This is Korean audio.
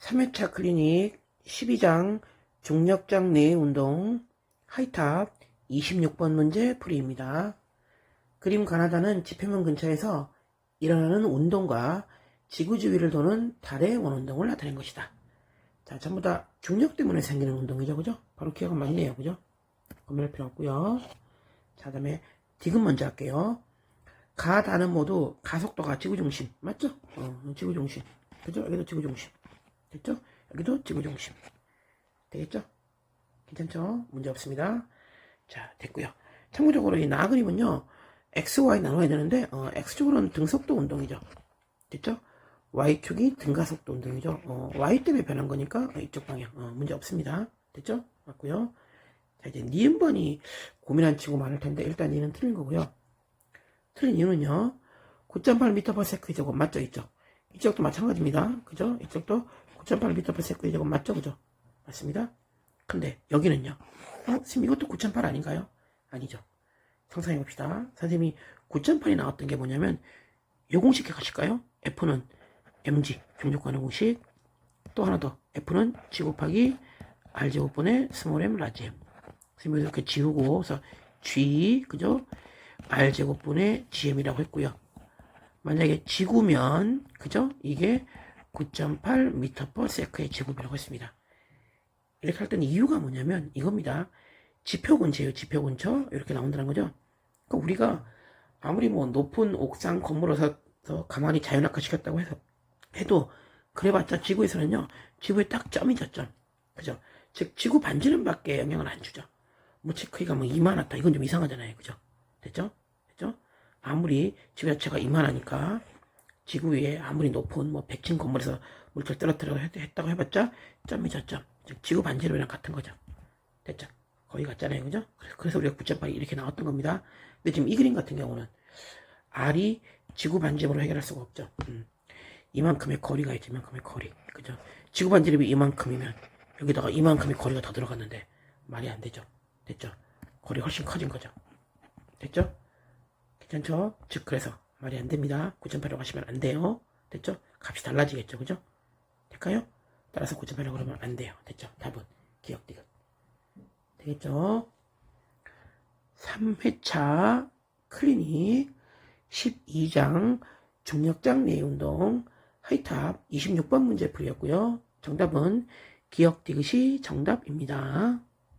3회차 클리닉 12장 중력장 내 운동 하이탑 26번 문제 풀이입니다. 그림 가나다는 지표면 근처에서 일어나는 운동과 지구 주위를 도는 달의 원운동을 나타낸 것이다. 자, 전부 다 중력 때문에 생기는 운동이죠, 그죠? 바로 기억은 맞네요, 그죠? 고민할 필요 없고요. 자, 그 다음에 디귿 먼저 할게요. 가, 다는 모두 가속도가 지구 중심, 맞죠? 어, 지구 중심. 그죠? 여기도 지구 중심. 됐죠? 여기도 지구 중심. 되겠죠? 괜찮죠? 문제 없습니다. 자, 됐고요. 참고적으로 이 나 그림은요, X, Y 나눠야 되는데, 어, X축으로는 등속도 운동이죠. 됐죠? Y축이 등가속도 운동이죠. 어, Y 때문에 변한 거니까 어, 이쪽 방향. 어, 문제 없습니다. 됐죠? 맞고요. 자, 이제 니은번이 고민한 친구 많을 텐데, 일단 얘는 틀린 거고요. 틀린 이유는요, 9.8m/s 제곱 맞죠? 있죠? 이쪽도 마찬가지입니다. 그죠? 이쪽도 9.8m/s 제곱 맞죠? 그죠? 맞습니다. 근데 여기는요. 어? 선생님 이것도 9.8 아닌가요? 아니죠. 상상해 봅시다. 선생님이 9.8이 나왔던 게 뭐냐면 요 공식 기억하실까요? F는 mg 중력관의 공식 또 하나 더 F는 g 곱하기 r 제곱분의 스몰 m 라지 m 선생님이 이렇게 지우고 그래서 g 그죠? r 제곱분의 gm이라고 했고요. 만약에 지구면 그죠? 이게 9.8m/s의 제곱이라고 했습니다. 이렇게 할 때는 이유가 뭐냐면 이겁니다. 지표 근처예요. 지표 근처 이렇게 나온다는 거죠. 그러니까 우리가 아무리 뭐 높은 옥상 건물에서 가만히 자연학화 시켰다고 해서 해도 그래봤자 지구에서는요. 지구에 딱 점이죠 점. 그죠? 즉 지구 반지름 밖에 영향을 안 주죠. 모체 크기가 뭐 이만하다 이건 좀 이상하잖아요. 그죠? 됐죠? 됐죠? 아무리 지구 자체가 이만하니까 지구 위에 아무리 높은 뭐 100층 건물에서 물질 떨어뜨려 했다고 해봤자 점이죠 점. 즉 지구 반지름이랑 같은 거죠. 됐죠? 거의 같잖아요. 그죠? 그래서 우리가 9.8이 이렇게 나왔던 겁니다. 근데 지금 이 그림 같은 경우는 R이 지구 반지름으로 해결할 수가 없죠. 음. 이만큼의 거리가 있지, 이만큼의 거리. 그죠? 지구 반지름이 이만큼이면 여기다가 이만큼의 거리가 더 들어갔는데 말이 안 되죠. 됐죠? 거리 훨씬 커진 거죠. 됐죠? 괜찮죠? 즉, 그래서 말이 안 됩니다. 9.8이라고 하시면 안 돼요. 됐죠? 값이 달라지겠죠. 그죠? 될까요? 따라서 9.8이라고 그러면 안 돼요. 됐죠? 답은 기억 디귿. 되겠죠? 3회차 클리닉 12장 중력장 내운동 하이탑 26번 문제 풀이였고요. 정답은 기억 디귿이 정답입니다.